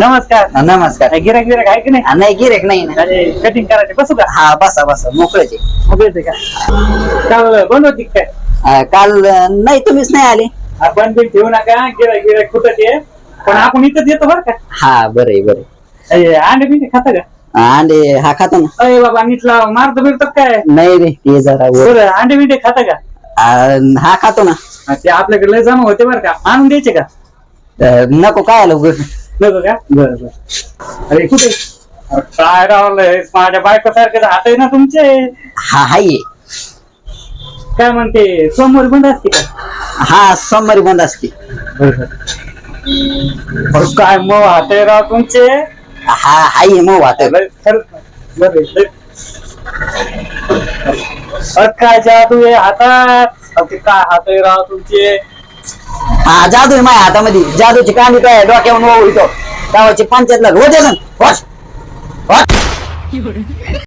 नमस्कार. हा, नमस्कार. गिराक गिराक आहे की नाही? हा, नाही गिरेक नाही ना अरे कटिंग करायचे. बसू का? हा बसा बसा. मोकळचे मोकळते का? काल बंद होती काय? हा, काल अं, नाही तुम्हीच नाही आले. आपण बिल ठेवू नका. गिराक गिराक कुठं ते पण आपण इथं येतो बरं का? हा बरं आहे बरं आहे. अरे, अंडे बिंडे खाता का? हा, अंडे हा खातो ना. अरे बाबा नीटला मारतो बिरतो काय? नाही रे ते जरा वर. बरं अंडे बिंडे खाता का? हा खातो ना. हा, ते आपल्याकडे लय जमा होते बरं का? आणून द्यायचे का? अं, नको काय आलं उगाच. नको का? बरं बरं. अरे कुठे? अरे, काय रावलंय माझ्या बायको सारखे हात आहे ना तुमचे. हा हाय. काय म्हणते? सोमवारी बंद असते का? हा सोमवारी बंद असते. अरे, काय मग हात आहे राव तुमचे. हा हाय मग वाहत लय खरंच बरं, लय. अरे, काय जादू आहे हातात? अरे, ते काय हात आहे राव तुमचे? हा जादू आहे माझ्या हातामध्ये जादूची कांडी काय डोक्यावर ओळखतो गावाची पंचायतला रोज आहे वॉश. वॉश.